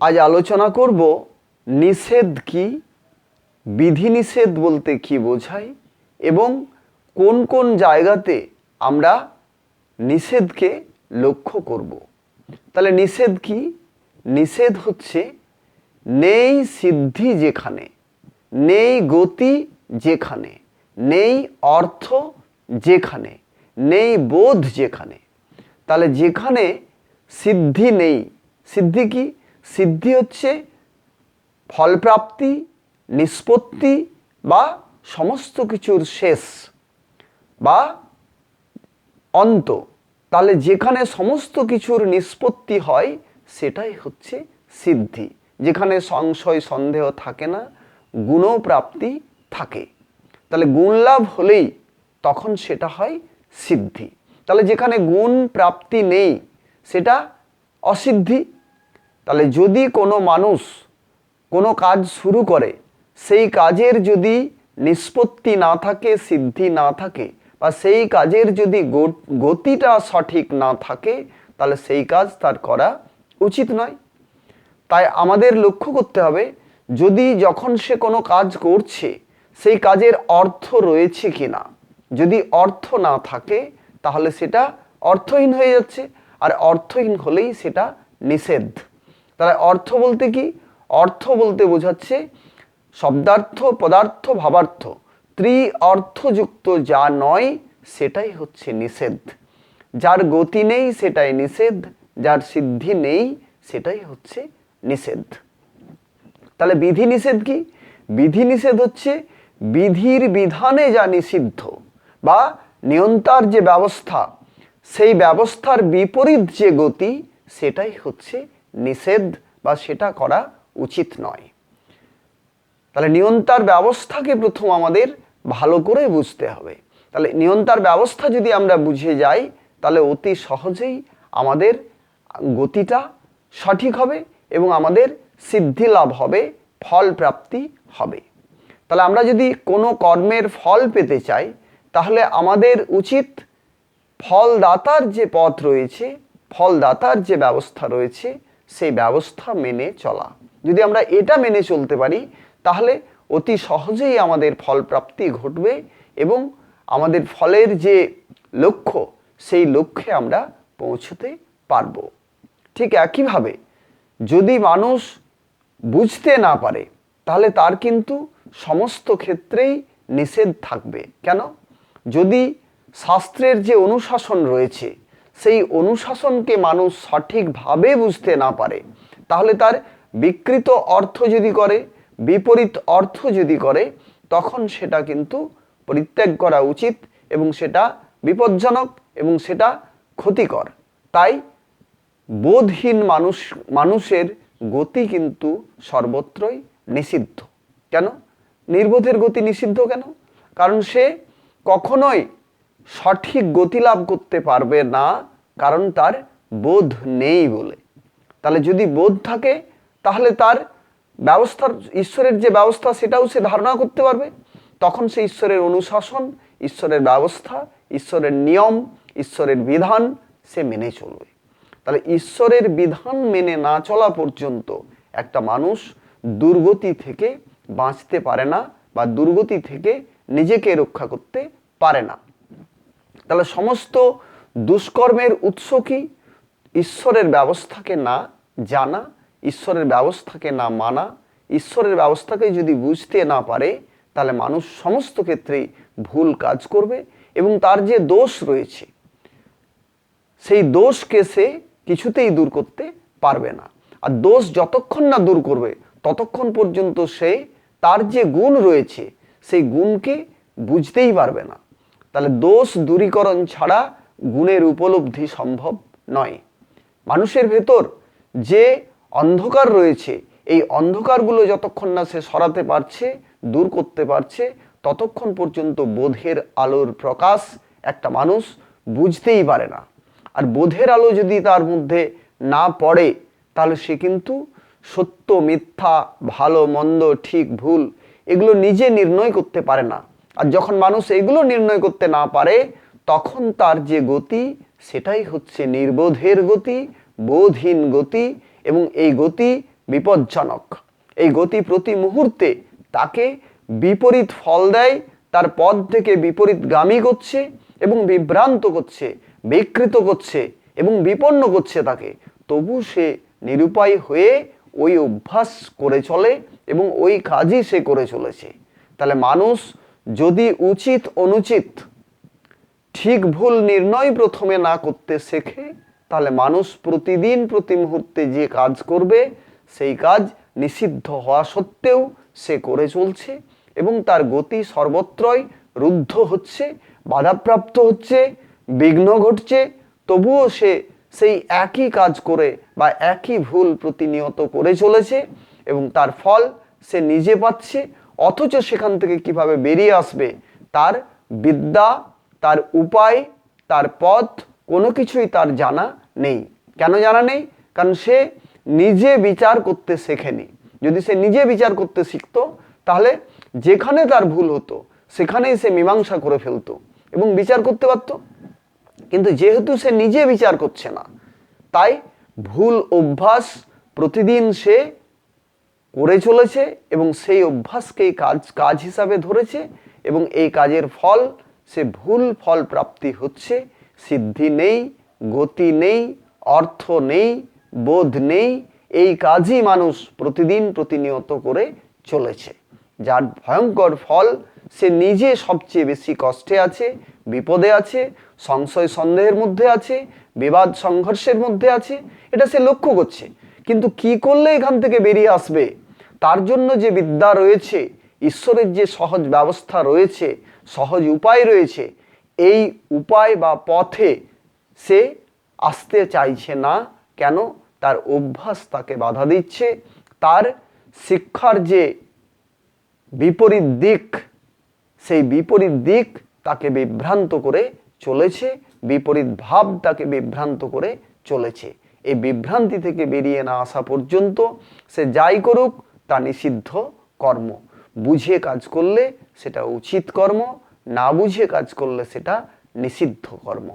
আজ আলোচনা করব নিষেধ কি, বিধিনিষেধ বলতে কি বোঝায় এবং কোন কোন জায়গাতে আমরা নিষেধকে লক্ষ্য করব। তাহলে নিষেধ কি? নিষেধ হচ্ছে নেই সিদ্ধি যেখানে, নেই গতি যেখানে, নেই অর্থ যেখানে, নেই বোধ যেখানে। তাহলে যেখানে সিদ্ধি নেই, সিদ্ধি কি? সিদ্ধি হচ্ছে ফলপ্রাপ্তি, নিষ্পত্তি বা সমস্ত কিছুর শেষ বা অন্ত। তাহলে যেখানে সমস্ত কিছুর নিষ্পত্তি হয়, সেটাই হচ্ছে সিদ্ধি। যেখানে সংশয়, সন্দেহ থাকে না গুণপ্রাপ্তি থাকে। তাহলে গুণ লাভ হলেই তখন সেটা হয় সিদ্ধি। তাহলে যেখানে গুণ প্রাপ্তি নেই, সেটা অসিদ্ধি তাহলে যদি কোনো মানুষ কোনো কাজ শুরু করে, সেই কাজের যদি নিষ্পত্তি না থাকে, সিদ্ধি না থাকে, বা সেই কাজের যদি গতিটা সঠিক না থাকে, তাহলে সেই কাজ তার করা উচিত নয়। তাই আমাদের লক্ষ্য করতে হবে, যদি যখন সে কোনো কাজ করছে, সেই কাজের অর্থ রয়েছে কি না যদি অর্থ না থাকে, তাহলে সেটা অর্থহীন হয়ে যাচ্ছে, আর অর্থহীন হলেই সেটা নিষেধ। তাহলে অর্থ বলতে কি? অর্থ বলতে বোঝাচ্ছে শব্দার্থ, পদার্থ, ভাবার্থ। ত্রি অর্থযুক্ত যা নয়, সেটাই হচ্ছে নিষেধ। যার গতি নেই, সেটাই নিষেধ। যার সিদ্ধি নেই, সেটাই হচ্ছে নিষেধ। তাহলে বিধি নিষেধ কি? বিধি নিষেধ হচ্ছে বিধির বিধানে যা নিষিদ্ধ বা নিয়ন্তার যে ব্যবস্থা, সেই ব্যবস্থার বিপরীত যে গতি, সেটাই হচ্ছে নিষেধ বা সেটা করা উচিত নয়। তাহলে নিয়ন্তার ব্যবস্থাকে প্রথম আমাদের ভালো করে বুঝতে হবে। তাহলে নিয়ন্তার ব্যবস্থা যদি আমরা বুঝে যাই, তাহলে অতি সহজেই আমাদের গতিটা সঠিক হবে এবং আমাদের সিদ্ধি লাভ হবে, ফল প্রাপ্তি হবে। তাহলে আমরা যদি কোনো কর্মের ফল পেতে চাই, তাহলে আমাদের উচিত ফলদাতার যে পথ রয়েছে, ফলদাতার যে ব্যবস্থা রয়েছে সেই ব্যবস্থা মেনে চলা। যদি আমরা এটা মেনে চলতে পারি, তাহলে অতি সহজেই আমাদের ফলপ্রাপ্তি ঘটবে এবং আমাদের ফলের যে লক্ষ্য, সেই লক্ষ্যে আমরা পৌঁছতে পারব। ঠিক একইভাবে যদি মানুষ বুঝতে না পারে, তাহলে তার কিন্তু সমস্ত ক্ষেত্রেই নিষেধ থাকবে। কেন? যদি শাস্ত্রের যে অনুশাসন রয়েছে সেই অনুশাসনকে মানুষ সঠিকভাবে বুঝতে না পারে, তাহলে তার বিকৃত অর্থ যদি করে, বিপরীত অর্থ যদি করে, তখন সেটা কিন্তু পরিত্যাগ করা উচিত এবং সেটা বিপজ্জনক এবং সেটা ক্ষতিকর। তাই বোধহীন মানুষ, মানুষের গতি কিন্তু সর্বত্রই নিষিদ্ধ। কেন? নির্বোধের গতি নিষিদ্ধ কেন? কারণ সে কখনোই সঠিক গতি লাভ করতে পারবে না, কারণ তার বোধ নেই বলে। তাহলে যদি বোধ থাকে, তাহলে তার ব্যবস্থার, ঈশ্বরের যে ব্যবস্থা, সেটাও সে ধারণা করতে পারবে। তখন সে ঈশ্বরের অনুশাসন, ঈশ্বরের ব্যবস্থা, ঈশ্বরের নিয়ম, ঈশ্বরের বিধান সে মেনে চলবে। তাহলে ঈশ্বরের বিধান মেনে না চলা পর্যন্ত একটা মানুষ দুর্গতি থেকে বাঁচতে পারে না বা দুর্গতি থেকে নিজেকে রক্ষা করতে পারে না। তাহলে সমস্ত দুষ্কর্মের উৎস কি? ঈশ্বরের ব্যবস্থাকে না জানা, ঈশ্বরের ব্যবস্থাকে না মানা, ঈশ্বরের ব্যবস্থাকে যদি বুঝতে না পারে, তাহলে মানুষ সমস্ত ক্ষেত্রেই ভুল কাজ করবে এবং তার যে দোষ রয়েছে, সেই দোষকে সে কিছুতেই দূর করতে পারবে না। আর দোষ যতক্ষণ না দূর করবে, ততক্ষণ পর্যন্ত সে তার যে গুণ রয়েছে, সেই গুণকে বুঝতেই পারবে না। তাহলে দোষ দূরীকরণ ছাড়া গুণের উপলব্ধি সম্ভব নয়। মানুষের ভেতর যে অন্ধকার রয়েছে, এই অন্ধকারগুলো যতক্ষণ না সে সরাতে পারছে, দূর করতে পারছে, ততক্ষণ পর্যন্ত বোধের আলোর প্রকাশ একটা মানুষ বুঝতেই পারে না। আর বোধের আলো যদি তার মধ্যে না পড়ে, তাহলে সে কিন্তু সত্য, মিথ্যা, ভালো, মন্দ, ঠিক, ভুল, এগুলো নিজে নির্ণয় করতে পারে না। আর যখন মানুষ এগুলো নির্ণয় করতে না পারে, তখন তার যে গতি, সেটাই হচ্ছে নির্বোধের গতি, বোধহীন গতি এবং এই গতি বিপজ্জনক। এই গতি প্রতি মুহূর্তে তাকে বিপরীত ফল দেয়, তার পথ থেকে বিপরীতগামী করছে এবং বিভ্রান্ত করছে, বিকৃত করছে এবং বিপন্ন করছে তাকে। তবু সে নিরুপায় হয়ে ওই অভ্যাস করে চলে এবং ওই কাজই সে করে চলেছে। তাহলে মানুষ যদি উচিত অনুচিত, ঠিক ভুল নির্ণয় প্রথমে না করতে শেখে, তাহলে মানুষ প্রতিদিন প্রতি মুহূর্তে যে কাজ করবে, সেই কাজ নিষিদ্ধ হওয়া সত্ত্বেও সে করে চলছে এবং তার গতি সর্বত্রই রুদ্ধ হচ্ছে, বাধাপ্রাপ্ত হচ্ছে, বিঘ্ন ঘটছে, তবুও সে সেই একই কাজ করে বা একই ভুল প্রতিনিয়ত করে চলেছে এবং তার ফল সে নিজে পাচ্ছে অথচ সেখান থেকে কীভাবে বেরিয়ে আসবে, তার বিদ্যা, তার উপায়, তার পথ, কোনো কিছুই তার জানা নেই। কেন জানা নেই? কারণ সে নিজে বিচার করতে শেখেনি। যদি সে নিজে বিচার করতে শিখতো, তাহলে যেখানে তার ভুল হতো, সেখানেই সে মীমাংসা করে ফেলতো এবং বিচার করতে পারতো। কিন্তু যেহেতু সে নিজে বিচার করছে না, তাই ভুল অভ্যাস প্রতিদিন সে করে চলেছে এবং সেই অভ্যাসকেই কাজ কাজ হিসাবে ধরেছে এবং এই কাজের ফল, সে ভুল ফল প্রাপ্তি হচ্ছে। সিদ্ধি নেই, গতি নেই, অর্থ নেই, বোধ নেই। এই কাজই মানুষ প্রতিদিন প্রতিনিয়ত করে চলেছে। যার ভয়ঙ্কর ফল, সে নিজে সবচেয়ে বেশি কষ্টে আছে, বিপদে আছে, সংশয় সন্দেহের মধ্যে আছে, বিবাদ সংঘর্ষের মধ্যে আছে। এটা সে লক্ষ্য করছে। কিন্তু কি করলে এখান থেকে বেরিয়ে আসবে? তার জন্য যে বিদ্যা রয়েছে, ঈশ্বরের যে সহজ ব্যবস্থা রয়েছে, সহজ উপায় রয়েছে, এই উপায় বা পথে সে আসতে চাইছে না কেন? তার অভ্যাস তাকে বাধা দিচ্ছে। তার শিক্ষার যে বিপরীত দিক, সেই বিপরীত দিক তাকে বিভ্রান্ত করে চলেছে, বিপরীত ভাব তাকে বিভ্রান্ত করে চলেছে। এই বিভ্রান্তি থেকে বেরিয়ে না আসা পর্যন্ত সে যাই করুক তা নিষিদ্ধ কর্ম। বুঝে কাজ করলে সেটা উচিত কর্ম, না বুঝে কাজ করলে সেটা নিষিদ্ধ কর্ম।